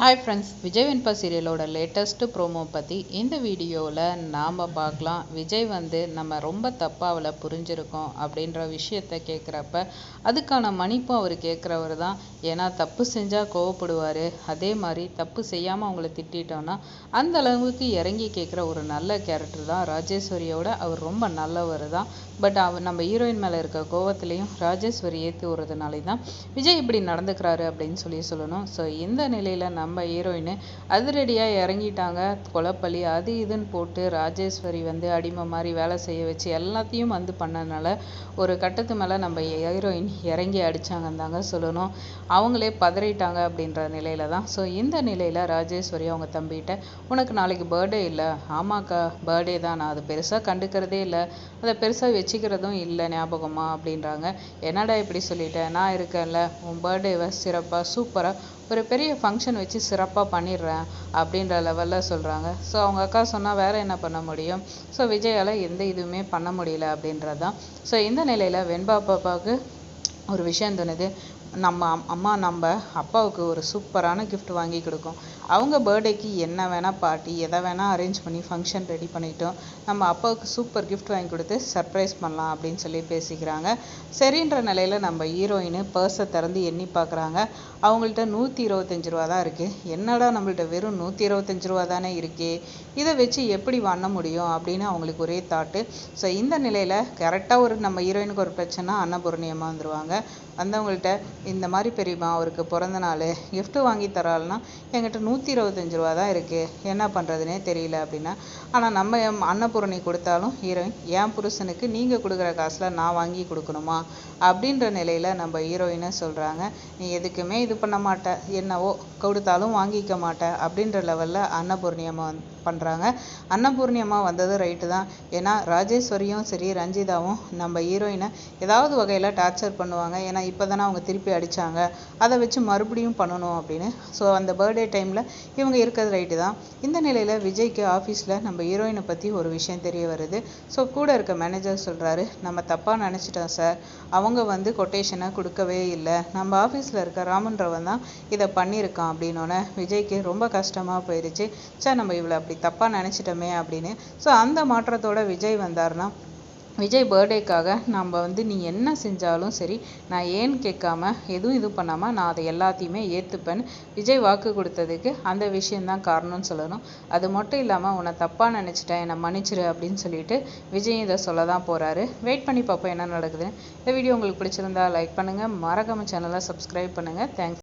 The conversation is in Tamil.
ஹாய் ஃப்ரெண்ட்ஸ் விஜய் வெண்பா சீரியலோட லேட்டஸ்ட்டு ப்ரோமோ பற்றி இந்த வீடியோவில் நாம் பார்க்கலாம். விஜய் வந்து நம்ம ரொம்ப தப்பாக அவளை புரிஞ்சிருக்கோம் அப்படின்ற விஷயத்த கேட்குறப்ப அதுக்கான மன்னிப்பும் அவர் கேட்குறவர் தான். ஏன்னா தப்பு செஞ்சால் கோவப்படுவார். அதே மாதிரி தப்பு செய்யாமல் அவங்கள திட்டோன்னா அந்த அளவுக்கு இறங்கி கேட்குற ஒரு நல்ல கேரக்டர் தான் ராஜேஸ்வரியோட. அவர் ரொம்ப நல்லவர் தான். பட் அவர் நம்ம ஹீரோயின் மேலே இருக்க கோவத்துலேயும் ராஜேஸ்வரி ஏற்றி விடுறதுனாலே தான் விஜய் இப்படி நடந்துக்கிறாரு அப்படின்னு சொல்லி சொல்லணும். ஸோ இந்த நிலையில் நம்ம ஹீரோயின் அதிரடியாக இறங்கிட்டாங்க. கொலப்பள்ளி அது இதுன்னு போட்டு ராஜேஸ்வரி வந்து அடிமை மாதிரி வேலை செய்ய வச்சு எல்லாத்தையும் வந்து பண்ணனால ஒரு கட்டத்து மேலே நம்ம ஹீரோயின் இறங்கி அடித்தாங்கன்னு தாங்க சொல்லணும். அவங்களே பதறிட்டாங்க அப்படின்ற நிலையில தான். ஸோ இந்த நிலையில் ராஜேஸ்வரி அவங்க தம்பிகிட்ட உனக்கு நாளைக்கு பர்த்டே இல்லை. ஆமாக்கா பர்த்டே தான். நான் அது பெருசாக கண்டுக்கிறதே இல்லை. அதை பெருசாக வச்சுக்கிறதும் இல்லை ஞாபகமா. அப்படின்றாங்க. என்னடா இப்படி சொல்லிட்டேன் நான் இருக்கேன்ல. உன் பர்த்டேவை சிறப்பாக சூப்பராக ஒரு பெரிய ஃபங்க்ஷன் வச்சு சிறப்பாக பண்ணிடுறேன் அப்படின்ற லெவலில் சொல்கிறாங்க ஸோ அவங்க அக்கா சொன்னால் வேறு என்ன பண்ண முடியும்? ஸோ விஜயால் எந்த இதுவுமே பண்ண முடியல அப்படின்றது தான் ஸோ இந்த நிலையில் வெண்பா பாப்பாவுக்கு ஒரு விஷயம் தோணுது. நம்ம அம்மா நம்ம அப்பாவுக்கு ஒரு சூப்பரான கிஃப்ட் வாங்கி கொடுக்கும். அவங்க பர்த்டேக்கு என்ன வேணால் பார்ட்டி எதை வேணால் அரேஞ்ச் பண்ணி ஃபங்க்ஷன் ரெடி பண்ணிட்டோம் நம்ம அப்பாவுக்கு சூப்பர் கிஃப்ட் வாங்கி கொடுத்து சர்ப்ரைஸ் பண்ணலாம் அப்படின்னு சொல்லி பேசிக்கிறாங்க. சரின்ற நிலையில் நம்ம ஹீரோயின் பர்ஸை திறந்து எண்ணி பார்க்குறாங்க. அவங்கள்ட்ட நூற்றி இருபத்தஞ்சி ரூபா தான் இருக்குது என்னடா நம்மள்ட்ட வெறும் நூற்றி இருபத்தஞ்சி ரூபா தானே இருக்கே? இதை வச்சு எப்படி பண்ண முடியும் அப்படின்னு அவங்களுக்கு ஒரே தாட்டு ஸோ இந்த நிலையில் கரெக்டாக ஒரு நம்ம ஹீரோயினுக்கு ஒரு பிரச்சனை அன்னபூர்ணியமாக வந்துடுவாங்க வந்தவங்கள்ட்ட இந்த மாதிரி பெரியம்மா அவருக்கு பிறந்த நாள் கிஃப்ட்டு வாங்கி தராள்னா என்கிட்ட நூற்றி இருபத்தஞ்சி ரூபா தான் இருக்குது என்ன பண்ணுறதுனே தெரியல அப்படின்னா ஆனால் நம்ம அன்னபூரணி கொடுத்தாலும் ஹீரோயின் என் புருஷனுக்கு நீங்கள் கொடுக்குற காசில் நான் வாங்கி கொடுக்கணுமா? அப்படின்ற நிலையில் நம்ம ஹீரோயினை சொல்கிறாங்க நீ எதுக்குமே இது பண்ண மாட்ட. என்னவோ கொடுத்தாலும் வாங்கிக்க மாட்டேன் அப்படின்ற லெவலில் அன்னபூர்ணியம்மா பண்ணுறாங்க அன்னபூர்ணியம்மா வந்தது ரைட்டு தான். ஏன்னா ராஜேஸ்வரியும் சரி ரஞ்சிதாவும் நம்ம ஹீரோயினை ஏதாவது வகையில் டார்ச்சர் பண்ணுவாங்க. ஏன்னா இப்போ தானே அவங்க திருப்பி அடித்தாங்க அதை வச்சு மறுபடியும் பண்ணணும் அப்படின்னு. ஸோ அந்த பர்த்டே டைமில் இவங்க இருக்கிறது ரைட்டு தான். இந்த நிலையில் விஜய்க்கு ஆஃபீஸில் நம்ம ஹீரோயினை பற்றி ஒரு விஷயம் தெரிய வருது. ஸோ கூட இருக்க மேனேஜர் சொல்கிறாரு நம்ம தப்பாக நினச்சிட்டோம் சார் அவங்க வந்து கொட்டேஷனை கொடுக்கவே இல்லை. நம்ம ஆஃபீஸில் இருக்க ராமன்றவன் தான் இதை பண்ணியிருக்கான் அப்படின்னோடனே விஜய்க்கு ரொம்ப கஷ்டமாக போயிடுச்சு சார் நம்ம இவ்வளோ அப்படி தப்பாக நினச்சிட்டோமே அப்படின்னு. ஸோ அந்த மாற்றத்தோட விஜய் வந்தார்னா விஜய் பர்த்டேக்காக நம்ம வந்து நீ என்ன செஞ்சாலும் சரி நான் ஏன்னு கேட்காம எதுவும் இது பண்ணாமல் நான் அதை எல்லாத்தையுமே ஏற்றுப்பேன்னு விஜய் வாக்கு கொடுத்ததுக்கு அந்த விஷயந்தான் காரணம்னு சொல்லணும். அது மட்டும் இல்லாமல் உன்னை தப்பாக நினச்சிட்டேன் என்னை மன்னிச்சிரு அப்படின்னு சொல்லிட்டு விஜய் இதை சொல்ல தான் போகிறாரு வெயிட் பண்ணி பார்ப்போம் என்ன நடக்குதுன்னு. இந்த வீடியோ உங்களுக்கு பிடிச்சிருந்தா லைக் பண்ணுங்கள் மறக்காமல் சேனலை சப்ஸ்கிரைப் பண்ணுங்கள் தேங்க்ஸ்